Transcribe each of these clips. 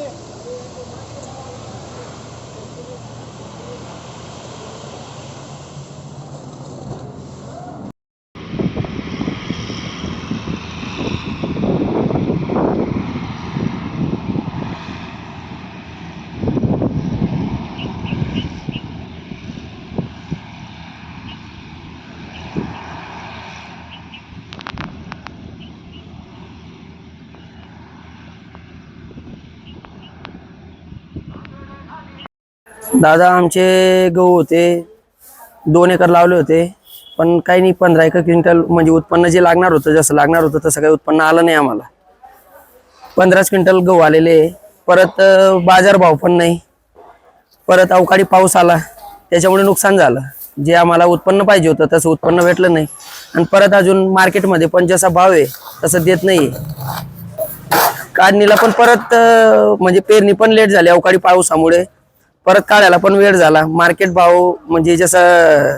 it. दादा आमचे गहू होते दोन एकर लावले होते पण काही नाही पंधरा एकर क्विंटल म्हणजे उत्पन्न जे लागणार होतं जसं लागणार होतं तसं काही उत्पन्न आलं नाही आम्हाला. पंधराच क्विंटल गहू आलेले आहे. परत बाजारभाव पण नाही. परत अवकाळी पाऊस आला त्याच्यामुळे नुकसान झालं. जे आम्हाला उत्पन्न पाहिजे होतं तसं उत्पन्न भेटलं नाही. आणि परत अजून मार्केटमध्ये पण जसा भाव आहे तसं देत नाही काढणीला पण परत म्हणजे पेरणी पण लेट झाली अवकाळी पावसामुळे. परत काढायला पण वेळ झाला. मार्केट भाव म्हणजे जसं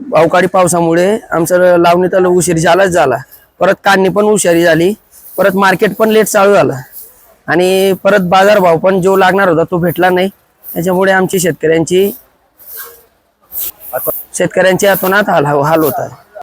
अवकाळी पावसामुळे आमचं लावणी तर उशीर झालाच झाला. परत काढणी पण उशारी झाली. परत मार्केट पण लेट चालू झालं. आणि परत बाजारभाव पण जो लागणार होता तो भेटला नाही. त्याच्यामुळे आमची शेतकऱ्यांची शेतकऱ्यांची अतोनात हाल हाल होत आहे.